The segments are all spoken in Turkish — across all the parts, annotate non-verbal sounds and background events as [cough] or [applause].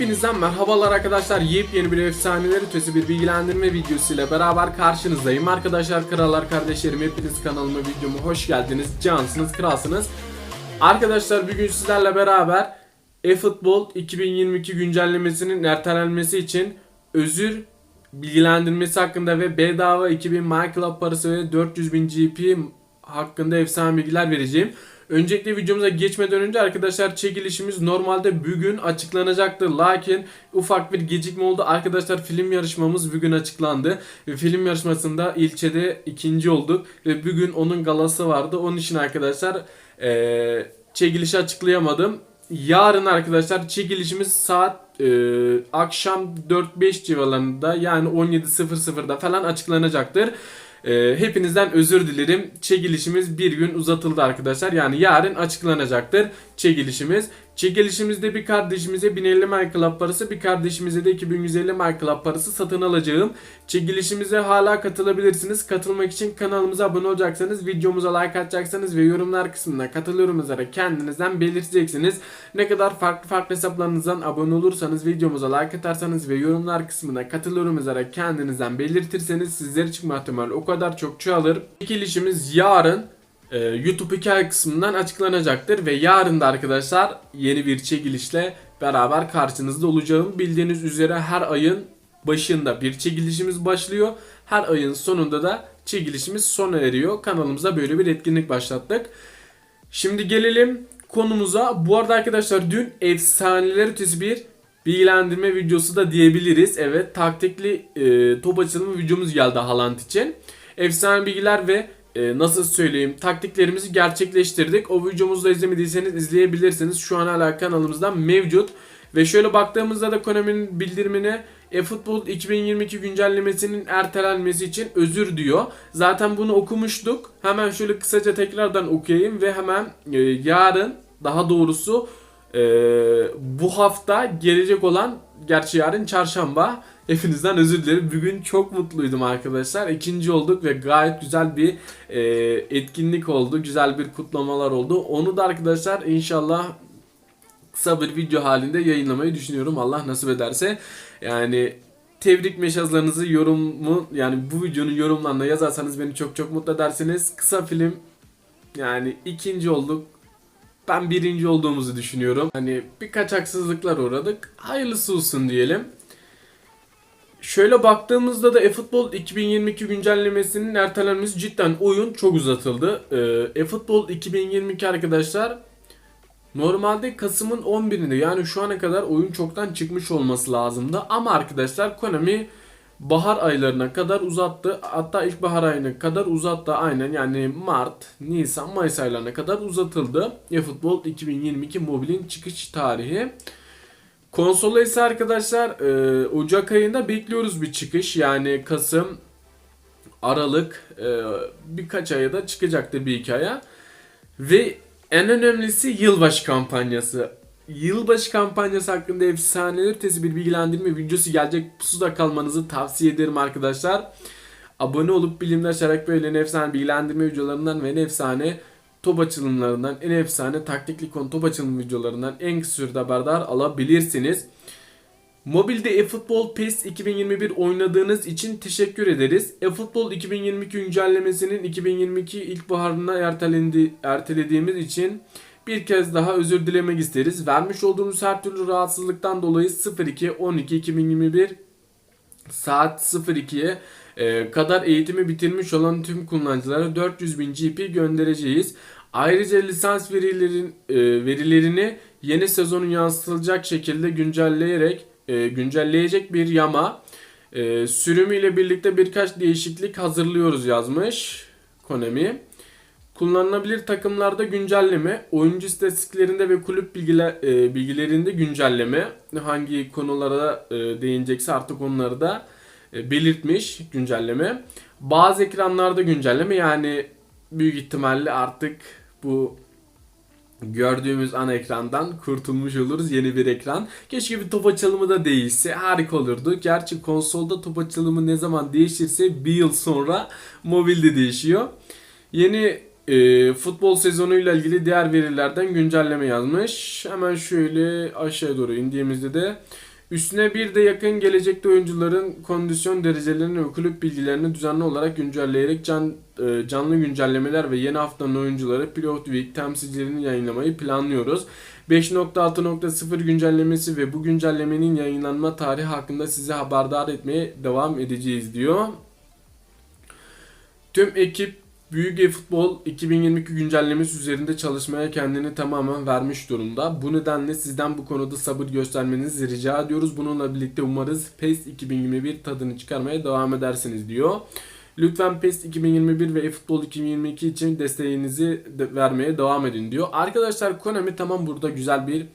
Hepinizden merhabalar arkadaşlar. Yepyeni bir efsaneler ötesi bir bilgilendirme videosuyla beraber karşınızdayım. Arkadaşlar, krallar, kardeşlerim hepiniz kanalıma videoma hoş geldiniz. Cansınız, kralsınız. Arkadaşlar bugün sizlerle beraber eFootball 2022 güncellemesinin ertelenmesi için özür bilgilendirmesi hakkında ve bedava 2000 MyClub parası ve 400 bin GP hakkında efsane bilgiler vereceğim. Öncelikle videomuza geçmeden önce arkadaşlar çekilişimiz normalde bugün açıklanacaktı. Lakin ufak bir gecikme oldu. Arkadaşlar film yarışmamız bugün açıklandı. Ve film yarışmasında ilçede ikinci olduk. Ve bugün onun galası vardı. Onun için arkadaşlar eee çekilişi açıklayamadım. Yarın arkadaşlar çekilişimiz saat eee, akşam 4-5 civarlarında yani 17.00'da falan açıklanacaktır. Ee, hepinizden özür dilerim. Çekilişimiz bir gün uzatıldı arkadaşlar. Yani yarın açıklanacaktır çekilişimiz. Çekilişimizde bir kardeşimize 1050 MyClub parası, bir kardeşimize de 2150 MyClub parası satın alacağım. Çekilişimize hala katılabilirsiniz. Katılmak için kanalımıza abone olacaksanız, videomuza like atacaksanız ve yorumlar kısmına katılıyorum yazarak kendinizden belirteceksiniz. Ne kadar farklı farklı hesaplarınızdan abone olursanız, videomuza like atarsanız ve yorumlar kısmına katılıyorum yazarak kendinizden belirtirseniz sizlere çıkma ihtimali o kadar çok çoğalır. Çekilişimiz yarın e, YouTube hikaye kısmından açıklanacaktır ve yarın da arkadaşlar yeni bir çekilişle beraber karşınızda olacağım. Bildiğiniz üzere her ayın başında bir çekilişimiz başlıyor. Her ayın sonunda da çekilişimiz sona eriyor. Kanalımıza böyle bir etkinlik başlattık. Şimdi gelelim konumuza. Bu arada arkadaşlar dün efsaneler ötesi bir bilgilendirme videosu da diyebiliriz. Evet taktikli e, top açılımı videomuz geldi Haaland için. Efsane bilgiler ve e, nasıl söyleyeyim taktiklerimizi gerçekleştirdik. O videomuzu da izlemediyseniz izleyebilirsiniz. Şu an hala kanalımızda mevcut. Ve şöyle baktığımızda da Konami'nin bildirimine eFootball 2022 güncellemesinin ertelenmesi için özür diyor. Zaten bunu okumuştuk. Hemen şöyle kısaca tekrardan okuyayım ve hemen e, yarın daha doğrusu e, bu hafta gelecek olan gerçi yarın çarşamba hepinizden özür dilerim. Bugün çok mutluydum arkadaşlar. İkinci olduk ve gayet güzel bir e, etkinlik oldu. Güzel bir kutlamalar oldu. Onu da arkadaşlar inşallah kısa bir video halinde yayınlamayı düşünüyorum. Allah nasip ederse. Yani tebrik mesajlarınızı yorumu yani bu videonun yorumlarına yazarsanız beni çok çok mutlu edersiniz. Kısa film yani ikinci olduk. Ben birinci olduğumuzu düşünüyorum. Hani birkaç haksızlıklar uğradık. Hayırlısı olsun diyelim. Şöyle baktığımızda da eFootball 2022 güncellemesinin ertelenmesi cidden oyun çok uzatıldı. Ee, eFootball 2022 arkadaşlar normalde Kasım'ın 11'inde yani şu ana kadar oyun çoktan çıkmış olması lazımdı. Ama arkadaşlar Konami bahar aylarına kadar uzattı. Hatta ilkbahar ayına kadar uzattı aynen yani Mart, Nisan, Mayıs aylarına kadar uzatıldı. eFootball 2022 mobilin çıkış tarihi. Konsola ise arkadaşlar e, Ocak ayında bekliyoruz bir çıkış. Yani Kasım, Aralık e, birkaç aya da çıkacaktır bir iki aya. Ve en önemlisi yılbaşı kampanyası. Yılbaşı kampanyası hakkında efsaneler ötesi bir bilgilendirme videosu gelecek. Pusuda kalmanızı tavsiye ederim arkadaşlar. Abone olup bilimde açarak böyle en efsane bilgilendirme videolarından ve en efsane top açılımlarından, en efsane taktikli konu top açılım videolarından en kısa sürede haberdar alabilirsiniz. Mobilde eFootball PES 2021 oynadığınız için teşekkür ederiz. eFootball 2022 güncellemesinin 2022 ilkbaharına ertelendi, ertelediğimiz için bir kez daha özür dilemek isteriz. Vermiş olduğumuz her türlü rahatsızlıktan dolayı 02 12 2021 saat 02'ye e, kadar eğitimi bitirmiş olan tüm kullanıcılara 400 bin GP göndereceğiz. Ayrıca lisans verilerin e, verilerini yeni sezonun yansıtılacak şekilde güncelleyerek e, güncelleyecek bir yama sürümüyle birlikte birkaç değişiklik hazırlıyoruz yazmış Konami. Kullanılabilir takımlarda güncelleme, oyuncu istatistiklerinde ve kulüp bilgiler, e, bilgilerinde güncelleme, hangi konulara e, değinecekse artık onları da e, belirtmiş güncelleme. Bazı ekranlarda güncelleme yani büyük ihtimalle artık bu gördüğümüz ana ekrandan kurtulmuş oluruz. Yeni bir ekran. Keşke bir top açılımı da değişse harika olurdu. Gerçi konsolda top açılımı ne zaman değişirse bir yıl sonra mobilde değişiyor. Yeni e, futbol sezonuyla ilgili diğer verilerden güncelleme yazmış. Hemen şöyle aşağı doğru indiğimizde de Üstüne bir de yakın gelecekte oyuncuların kondisyon derecelerini ve kulüp bilgilerini düzenli olarak güncelleyerek can, e, canlı güncellemeler ve yeni haftanın oyuncuları Pilot Week temsilcilerini yayınlamayı planlıyoruz. 5.6.0 güncellemesi ve bu güncellemenin yayınlanma tarihi hakkında sizi haberdar etmeye devam edeceğiz diyor. Tüm ekip Büyük E-Futbol 2022 güncellemesi üzerinde çalışmaya kendini tamamen vermiş durumda. Bu nedenle sizden bu konuda sabır göstermenizi rica ediyoruz. Bununla birlikte umarız PES 2021 tadını çıkarmaya devam edersiniz diyor. Lütfen PES 2021 ve eFootball 2022 için desteğinizi de vermeye devam edin diyor. Arkadaşlar Konami tamam burada güzel bir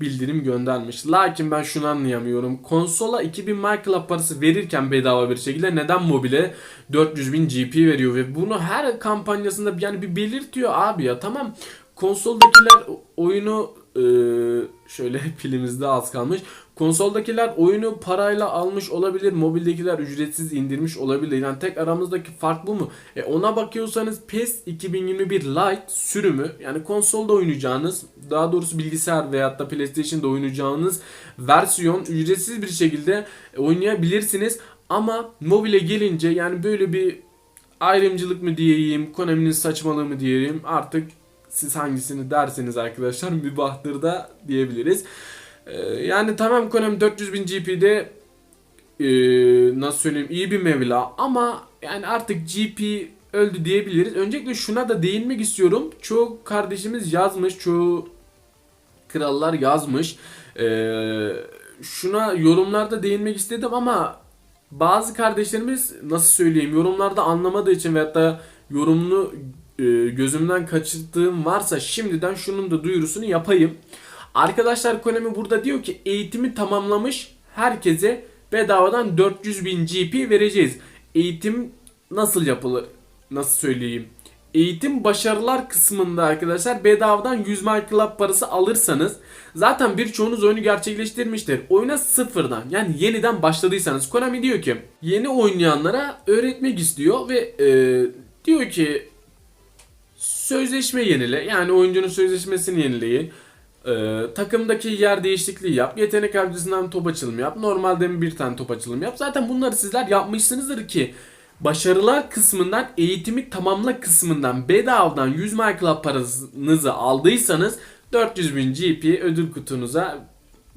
bildirim göndermiş. Lakin ben şunu anlayamıyorum. Konsola 2000 MyClub parası verirken bedava bir şekilde neden mobile 400.000 GP veriyor ve bunu her kampanyasında yani bir belirtiyor abi ya tamam konsoldakiler oyunu e, şöyle [laughs] pilimizde az kalmış. Konsoldakiler oyunu parayla almış olabilir. Mobildekiler ücretsiz indirmiş olabilir. Yani tek aramızdaki fark bu mu? E ona bakıyorsanız PES 2021 Lite sürümü yani konsolda oynayacağınız daha doğrusu bilgisayar veyahut da PlayStation'da oynayacağınız versiyon ücretsiz bir şekilde oynayabilirsiniz. Ama mobile gelince yani böyle bir ayrımcılık mı diyeyim, Konami'nin saçmalığı mı diyeyim artık siz hangisini derseniz arkadaşlar [laughs] mübahtır da diyebiliriz. Ee, yani tamam Konami 400.000 GP'de e, nasıl söyleyeyim iyi bir mevla ama yani artık GP öldü diyebiliriz. Öncelikle şuna da değinmek istiyorum. Çoğu kardeşimiz yazmış, çoğu krallar yazmış. Ee, şuna yorumlarda değinmek istedim ama bazı kardeşlerimiz nasıl söyleyeyim yorumlarda anlamadığı için veyahut da yorumunu e, gözümden kaçırdığım varsa şimdiden şunun da duyurusunu yapayım. Arkadaşlar Konami burada diyor ki eğitimi tamamlamış herkese bedavadan 400 bin GP vereceğiz. Eğitim nasıl yapılır? Nasıl söyleyeyim? Eğitim başarılar kısmında arkadaşlar bedavadan 100 My Club parası alırsanız zaten birçoğunuz oyunu gerçekleştirmiştir. Oyuna sıfırdan yani yeniden başladıysanız Konami diyor ki yeni oynayanlara öğretmek istiyor ve e, diyor ki sözleşme yenile yani oyuncunun sözleşmesini yenileyin. Ee, takımdaki yer değişikliği yap. Yetenek avcısından top açılımı yap. Normalde bir tane top açılımı yap. Zaten bunları sizler yapmışsınızdır ki başarılar kısmından eğitimi tamamla kısmından bedavadan 100 My Club paranızı aldıysanız 400 bin GP ödül kutunuza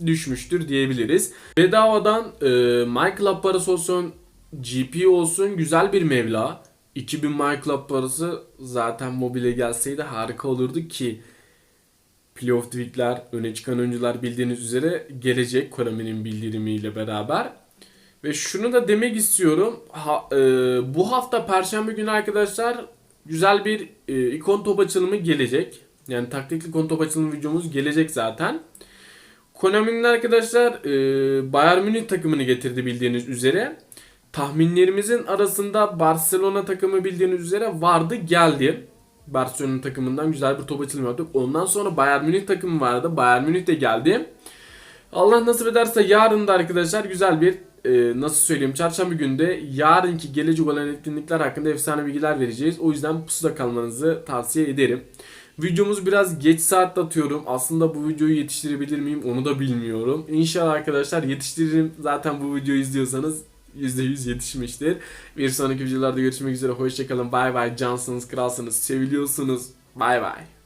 düşmüştür diyebiliriz. Bedavadan e, My Club parası olsun, GP olsun güzel bir mevla. 2000 My Club parası zaten mobile gelseydi harika olurdu ki Playoff Tweak'ler, öne çıkan oyuncular bildiğiniz üzere gelecek Konami'nin bildirimiyle beraber. Ve şunu da demek istiyorum. Ha, e, bu hafta Perşembe günü arkadaşlar güzel bir e, ikon top açılımı gelecek. Yani taktikli ikon top açılımı videomuz gelecek zaten. Konami'nin arkadaşlar e, Bayern Münih takımını getirdi bildiğiniz üzere. Tahminlerimizin arasında Barcelona takımı bildiğiniz üzere vardı geldi. Barcelona takımından güzel bir top açılımı yaptık. Ondan sonra Bayern Münih takımı vardı. Bayern Münih de geldi. Allah nasip ederse yarın da arkadaşlar güzel bir e, nasıl söyleyeyim çarşamba günde yarınki gelecek olan etkinlikler hakkında efsane bilgiler vereceğiz. O yüzden pusuda kalmanızı tavsiye ederim. Videomuzu biraz geç saatte atıyorum. Aslında bu videoyu yetiştirebilir miyim onu da bilmiyorum. İnşallah arkadaşlar yetiştiririm. Zaten bu videoyu izliyorsanız %100 yetişmiştir. Bir sonraki videolarda görüşmek üzere. Hoşçakalın. Bay bay. Cansınız, kralsınız. Seviliyorsunuz. Bay bay.